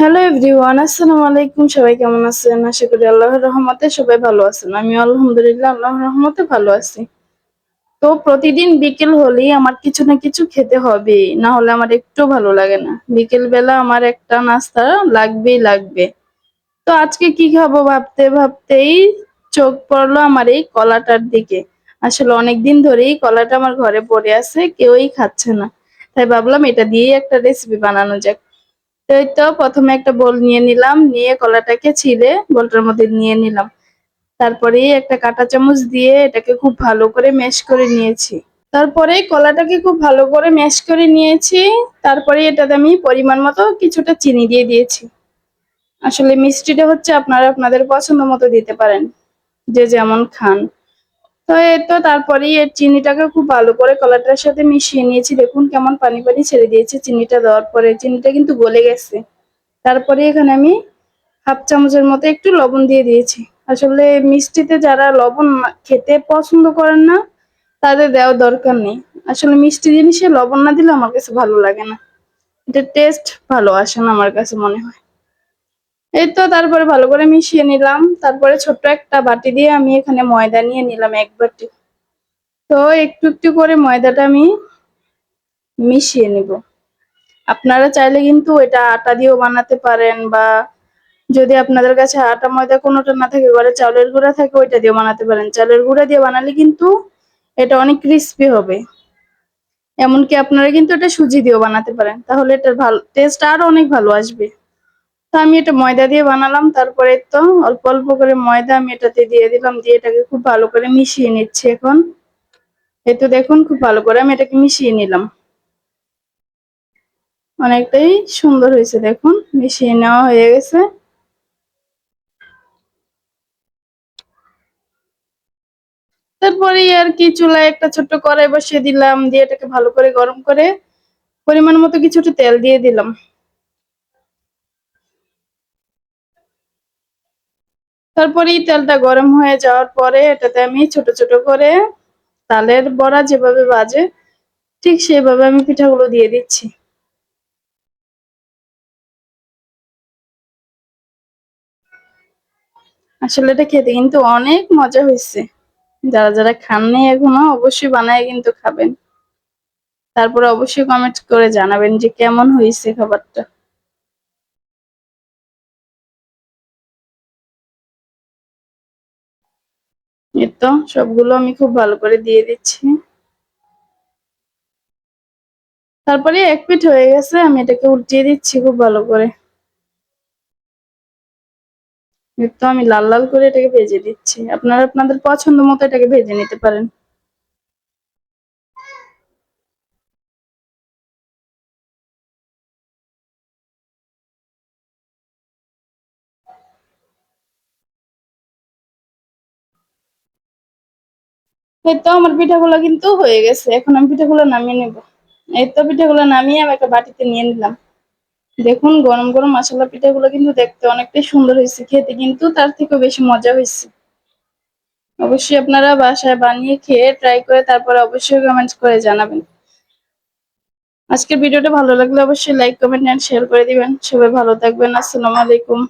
Hello everyone, আসসালামু আলাইকুম। সবাই কেমন আছেন? আশা করি আল্লাহর রহমতে সবাই ভালো আছেন। আমি আলহামদুলিল্লাহ আল্লাহর রহমতে ভালো আছি। তো প্রতিদিন বিকেল হলেই আমার কিছু না কিছু খেতে হবে। না হলে আমার একটু ভালো লাগে না। বিকেল বেলা আমার একটা নাস্তা লাগবেই লাগবে। তো আজকে কি খাব ভাবতে ভাবতেই চোখ পড়ল আমার এই কলাটার দিকে। আসলে অনেকদিন ধরেই কলাটা আমার ঘরে পড়ে আছে, কেউই খাচ্ছে না। তাই ভাবলাম এটা দিয়েই একটা রেসিপি বানানো যাক। তো তো প্রথমে একটা বোল নিয়ে নিলাম, নিয়ে কলাটাকে ছিলে বোলটার মধ্যে নিয়ে নিলাম। তারপরে একটা কাঁটা চামচ দিয়ে এটাকে খুব ভালো করে ম্যাশ করে নিয়েছি। তারপরে কলাটাকে খুব ভালো করে ম্যাশ করে নিয়েছি, তারপরে এটাতে আমি পরিমাণ মতো কিছুটা চিনি দিয়ে দিয়েছি। আসলে মিষ্টিটা হচ্ছে আপনারা আপনাদের পছন্দ মতো দিতে পারেন, যে যেমন খান। তো এই তো তারপরে এর চিনিটাকে খুব ভালো করে কলাটার সাথে মিশিয়ে নিয়েছি। দেখুন কেমন পানি পানি ছেড়ে দিয়েছে চিনিটা দেওয়ার পরে। চিনিটা কিন্তু গলে গেছে। তারপরে এখানে আমি হাফ চামচের মতো একটু লবণ দিয়ে দিয়েছি। আসলে মিষ্টিতে যারা লবণ খেতে পছন্দ করেন না, তাদের দেওয়ার দরকার নেই। আসলে মিষ্টি জিনিসে লবণ না দিলে আমার কাছে ভালো লাগে না। এটা টেস্ট ভালো আসে না আমার কাছে মনে হয়। এই তো তারপরে ভালো করে মিশিয়ে নিলাম। তারপরে ছোট্ট একটা বাটি দিয়ে আমি এখানে ময়দা নিয়ে নিলাম এক বাটি। তো একটু একটু করে ময়দাটা আমি মিশিয়ে নিব। আপনারা চাইলে কিন্তু এটা আটা দিয়েও বানাতে পারেন বা যদি আপনাদের কাছে আটা ময়দা কোনোটা না থাকে, ঘরে চাউলের গুঁড়া থাকে, ওইটা দিয়ে বানাতে পারেন। চাউলের গুঁড়া দিয়ে বানালে কিন্তু এটা অনেক ক্রিস্পি হবে। এমনকি আপনারা কিন্তু এটা সুজি দিয়েও বানাতে পারেন। তাহলে এটার ভালো টেস্ট আরও অনেক ভালো আসবে। তো আমি এটা ময়দা দিয়ে বানালাম, তারপরে তো অল্প অল্প করে ময়দা আমি এটাতে দিয়ে দিলাম, দিয়ে এটাকে খুব ভালো করে মিশিয়ে নিচ্ছি এখন। এই তো দেখুন, খুব ভালো করে আমি এটাকে মিশিয়ে নিলাম। অনেকটাই সুন্দর হয়েছে, দেখুন, মিশিয়ে নেওয়া হয়ে গেছে। তারপরে আর কি চুলায় একটা ছোট্ট কড়াই বসিয়ে দিলাম, দিয়ে এটাকে ভালো করে গরম করে পরিমাণ মতো কিছুটা তেল দিয়ে দিলাম। তারপরে তেলটা গরম হয়ে যাওয়ার পরে এটাতে আমি ছোট ছোট করে তালের বড়া যেভাবে বাজে, ঠিক সেভাবে আমি পিঠাগুলো দিয়ে দিচ্ছি। আসলে এটা খেতে কিন্তু অনেক মজা হয়েছে। যারা যারা খাননি এখনও, অবশ্যই বানায় কিন্তু খাবেন। তারপরে অবশ্যই কমেন্ট করে জানাবেন যে কেমন হয়েছে খাবারটা। এই তো, সবগুলো আমি খুব ভালো করে দিয়ে দিচ্ছি। তারপরে এক পিঠ হয়ে গেছে, আমি এটাকে উল্টিয়ে দিচ্ছি খুব ভালো করে। এতো আমি লাল লাল করে এটাকে ভেজে দিচ্ছি আপনারা আপনাদের পছন্দ মতো এটাকে ভেজে নিতে পারেন। আমার পিঠাগুলো কিন্তু হয়ে গেছে। এখন আমি পিঠাগুলো নামিয়ে নেব। এই তো পিঠাগুলো নামিয়ে আমি একটা বাটিতে নিয়ে নিলাম। দেখুন, গরম গরম মশলা পিঠাগুলো কিন্তু দেখতে অনেকটাই সুন্দর হয়েছে। খেতে কিন্তু তার থেকেও বেশি মজা হয়েছে। অবশ্যই আপনারা বাসায় বানিয়ে খেয়ে ট্রাই করে তারপরে অবশ্যই কমেন্ট করে জানাবেন। আজকের ভিডিওটা ভালো লাগলে অবশ্যই লাইক কমেন্ট এন্ড শেয়ার করে দিবেন। সবাই ভালো থাকবেন। আসসালামু আলাইকুম।